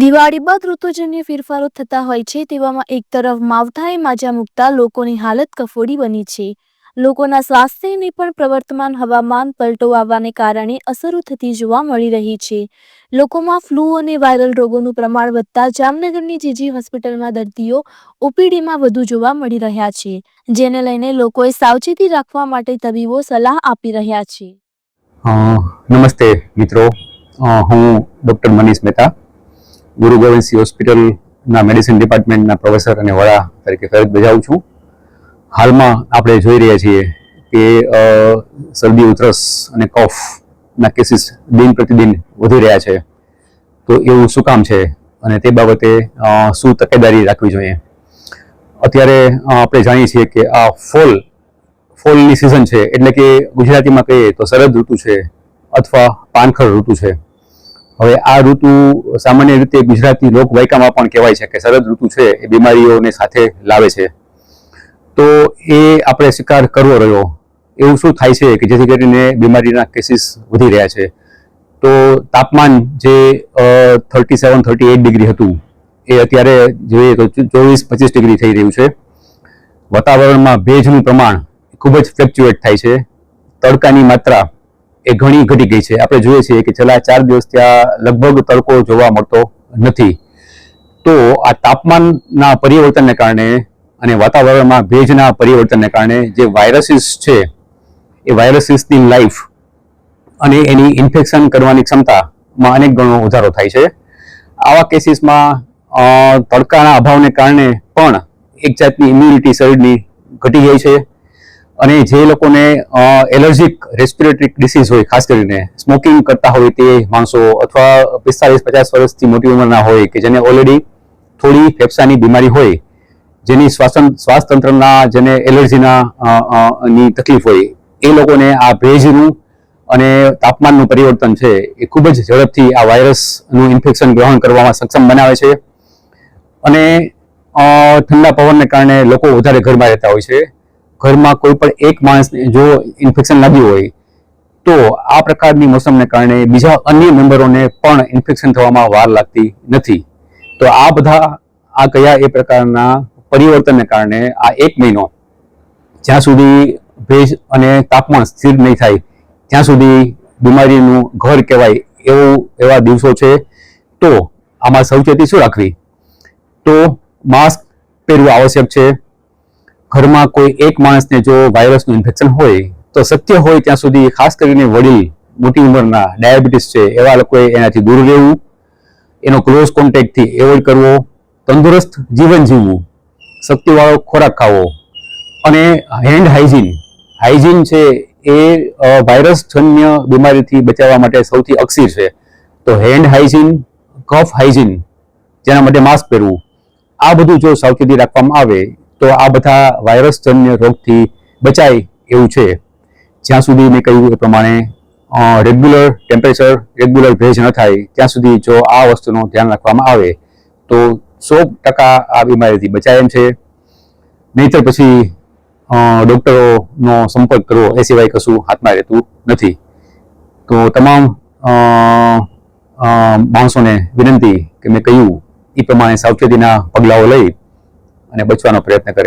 દિવાળી બાદ ઋતુજન્ય ફેરફારો થતા હોય છે તેવામાં એક તરફ માવઠાએ માજા મૂકતા લોકોની હાલત કફોડી બની છે. લોકોના સ્વાસ્થ્યને પણ પ્રવર્તમાન હવામાન પલટો આવવાને કારણે અસરો થતી જોવા મળી રહી છે. લોકોમાં ફ્લૂ અને વાયરલ રોગોનું પ્રમાણ વધતા જામનગરની જીજી હોસ્પિટલમાં દર્દીઓ ઓપીડીમાં વધુ જોવા મળી રહ્યા છે, જેને લઈને લોકોએ સાવચેતી રાખવા માટે તબીબો સલાહ આપી રહ્યા છે. નમસ્તે મિત્રો. હું ડૉક્ટર મનીષ મહેતા ગુરુ ગોવિંદસિંહ હોસ્પિટલના મેડિસિન ડિપાર્ટમેન્ટના પ્રોફેસર અને વડા તરીકે ફરજ બજાવું છું. હાલમાં આપણે જોઈ રહ્યા છીએ કે શરદી, ઉધરસ અને કફના કેસીસ દિન પ્રતિદિન વધી રહ્યા છે. તો એવું શું કામ છે? અને તે બાબતે શું તકેદારી રાખવી જોઈએ? અત્યારે આપણે જાણીએ છીએ કે આ ફોલ, ફોલની સિઝન છે. એટલે કે ગુજરાતીમાં કહીએ તો શરદ ઋતુ છે અથવા પાનખર ઋતુ છે. હવે આ ઋતુ સામાન્ય રીતે ગુજરાતી લોકવાયકામાં પણ કહેવાય છે કે શરદ ઋતુ છે, એ બીમારીઓને સાથે લાવે છે. તો એ આપણે સ્વીકાર કરવો રહ્યો. એવું શું થાય છે કે જેથી કરીને બીમારીના કેસીસ વધી રહ્યા છે? તો તાપમાન જે thirty seven thirty eight degree હતું, એ અત્યારે જોઈએ તો ચોવીસ પચીસ ડિગ્રી થઈ રહ્યું છે. વાતાવરણમાં ભેજનું પ્રમાણ ખૂબ જ ફ્લેક્ચ્યુએટ થાય છે. તડકાની માત્રા એ ઘણી ઘટી ગઈ છે. આપણે જોઈએ છીએ કે છેલ્લા ચાર દિવસ ત્યાં લગભગ તડકો જોવા મળતો નથી. તો આ તાપમાનના પરિવર્તનને કારણે અને વાતાવરણમાં ભેજના પરિવર્તનને કારણે જે વાયરસીસ છે, એ વાયરસીસની લાઈફ અને એની ઇન્ફેક્શન કરવાની ક્ષમતામાં અનેક ગણો વધારો થાય છે. આવા કેસીસમાં તડકાના અભાવને કારણે પણ એક જાતની ઇમ્યુનિટી શરીરની ઘટી જાય છે. અને જે લોકોને એલર્જીક રેસ્પિરેટરી ડિસીઝ હોય, ખાસ કરીને સ્મોકિંગ કરતા હોય તે માણસો અથવા પિસ્તાલીસ, પચાસ વર્ષથી મોટી ઉંમરના હોય કે જેને ઓલરેડી થોડી ફેફસાની બીમારી હોય, જેની શ્વાસન, શ્વાસતંત્રના જેને એલર્જીના ની તકલીફ હોય, એ લોકોને આ ભેજનું અને તાપમાનનું પરિવર્તન છે એ ખૂબ જ ઝડપથી આ વાયરસનું ઇન્ફેક્શન ગ્રહણ કરવામાં સક્ષમ બનાવે છે. અને ઠંડા પવનને કારણે લોકો વધારે ઘરમાં રહેતા હોય છે. ઘરમાં કોઈ પણ એક માણસને જો ઇન્ફેક્શન લાગ્યું હોય, તો આ પ્રકારની મોસમને કારણે બીજા અન્ય મેમ્બરોને પણ ઇન્ફેક્શન થવામાં વાર લાગતી નથી. તો આ બધા, આ કયા એ પ્રકારના પરિવર્તનને કારણે આ એક મહિનો, જ્યાં સુધી ભેજ અને તાપમાન સ્થિર નહીં થાય, ત્યાં સુધી બીમારીનું ઘર કહેવાય એવું, એવા દિવસો છે. તો આમાં સાવચેતી શું રાખવી? તો માસ્ક પહેરવું આવશ્યક છે. ઘરમાં કોઈ એક માણસને જો વાયરસનું ઇન્ફેક્શન હોય, તો શક્ય હોય ત્યાં સુધી ખાસ કરીને વડીલ મોટી ઉંમરના ડાયાબિટીસ છે, એવા લોકોએ એનાથી દૂર રહેવું, એનો ક્લોઝ કોન્ટેક્ટથી એવોઇડ કરવો, તંદુરસ્ત જીવન જીવવું, શક્તિવાળો ખોરાક ખાવો અને હેન્ડ હાઇજીન હાઇજીન છે એ વાયરસજન્ય બીમારીથી બચાવવા માટે સૌથી અક્ષીર છે. તો હેન્ડ હાઇજીન કફ હાઇજીન જેના માટે માસ્ક પહેરવું, આ બધું જો સાવચેતી રાખવામાં આવે તો આ બધા વાયરસજન્ય રોગથી બચાય એવું છે. જ્યાં સુધી મેં કહ્યું એ પ્રમાણે રેગ્યુલર ટેમ્પરેચર રેગ્યુલર ભેજ ન થાય, ત્યાં સુધી જો આ વસ્તુનું ધ્યાન રાખવામાં આવે, તો સો ટકા આ બીમારીથી બચાય એમ છે. નહીતર પછી ડૉક્ટરોનો સંપર્ક કરવો એ સિવાય કશું હાથમાં રહેતું નથી. તો તમામ માણસોને વિનંતી કે મેં કહ્યું એ પ્રમાણે સાવચેતીના પગલાઓ લઈ અને બચવાનો પ્રયત્ન કરે